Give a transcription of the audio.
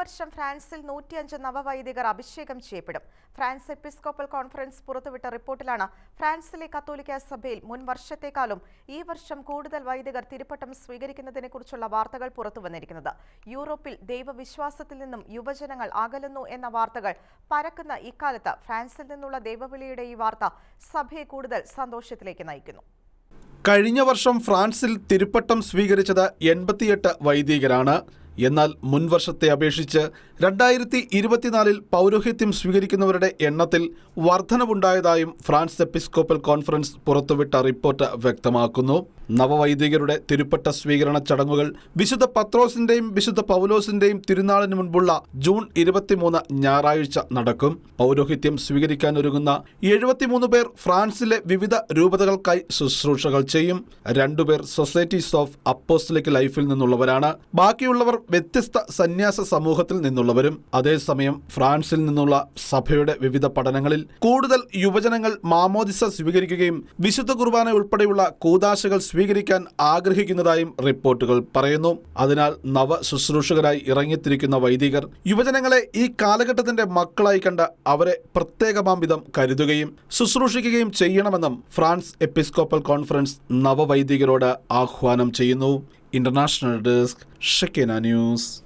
വർഷം ഫ്രാൻസിൽ നൂറ്റിയഞ്ച് നവവൈദികർ അഭിഷേകം ചെയ്യപ്പെടും. ഫ്രാൻസ് എപ്പിസ്കോപ്പൽ കോൺഫറൻസ് പുറത്തുവിട്ട റിപ്പോർട്ടിലാണ് ഫ്രാൻസിലെ കത്തോലിക്ക സഭയിൽ മുൻ വർഷത്തെക്കാളും ഈ വർഷം കൂടുതൽ വൈദികർ തിരുപ്പട്ടം സ്വീകരിക്കുന്നതിനെക്കുറിച്ചുള്ള വാർത്തകൾ പുറത്തുവന്നിരിക്കുന്നത്. യൂറോപ്പിൽ ദൈവവിശ്വാസത്തിൽ നിന്നും യുവജനങ്ങൾ അകലുന്നു എന്ന വാർത്തകൾ പരക്കുന്ന ഇക്കാലത്ത് ഫ്രാൻസിൽ നിന്നുള്ള ദൈവവിളിയുടെ ഈ വാർത്ത സഭയെ കൂടുതൽ സന്തോഷത്തിലേക്ക് നയിക്കുന്നു. കഴിഞ്ഞ വർഷം ഫ്രാൻസിൽ തിരുപ്പട്ടം സ്വീകരിച്ചത് എൺപത്തിയെട്ട് വൈദികരാണ്. എന്നാൽ മുൻവർഷത്തെ അപേക്ഷിച്ച് രണ്ടായിരത്തി ഇരുപത്തിനാലിൽ പൗരോഹിത്യം സ്വീകരിക്കുന്നവരുടെ എണ്ണത്തിൽ വർധനവുണ്ടായതായും ഫ്രാൻസ് എപ്പിസ്കോപ്പൽ കോൺഫറൻസ് പുറത്തുവിട്ട റിപ്പോർട്ട് വ്യക്തമാക്കുന്നു. നവവൈദികരുടെ തിരുപ്പട്ട സ്വീകരണ ചടങ്ങുകൾ വിശുദ്ധ പത്രോസിന്റെയും വിശുദ്ധ പൗലോസിന്റെയും തിരുനാളിന് മുൻപുള്ള ജൂൺ ഇരുപത്തിമൂന്ന് ഞായറാഴ്ച നടക്കും. പൗരോഹിത്യം സ്വീകരിക്കാനൊരുങ്ങുന്ന എഴുപത്തിമൂന്ന് പേർ ഫ്രാൻസിലെ വിവിധ രൂപതകൾക്കായി ശുശ്രൂഷകൾ ചെയ്യും. രണ്ടുപേർ സൊസൈറ്റീസ് ഓഫ് അപ്പോസ്റ്റലിക് ലൈഫിൽ നിന്നുള്ളവരാണ്. ബാക്കിയുള്ളവർ വ്യത്യസ്ത സന്യാസ സമൂഹത്തിൽ നിന്നുള്ളവരും അതേസമയം ഫ്രാൻസിൽ നിന്നുള്ള സഭയുടെ വിവിധ പഠനങ്ങളിൽ കൂടുതൽ യുവജനങ്ങൾ മാമോദിസ സ്വീകരിക്കുകയും വിശുദ്ധ കുർബാന ഉൾപ്പെടെയുള്ള കൂതാശകൾ സ്വീകരിക്കാൻ ആഗ്രഹിക്കുന്നതായും റിപ്പോർട്ടുകൾ പറയുന്നു. അതിനാൽ നവ ശുശ്രൂഷകരായി ഇറങ്ങിത്തിരിക്കുന്ന വൈദികർ യുവജനങ്ങളെ ഈ കാലഘട്ടത്തിന്റെ മക്കളായി കണ്ട് അവരെ പ്രത്യേകമാം വിധം കരുതുകയും ശുശ്രൂഷിക്കുകയും ചെയ്യണമെന്നും ഫ്രാൻസ് എപ്പിസ്കോപ്പൽ കോൺഫറൻസ് നവവൈദികരോട് ആഹ്വാനം ചെയ്യുന്നു. International Desk, Shekina News.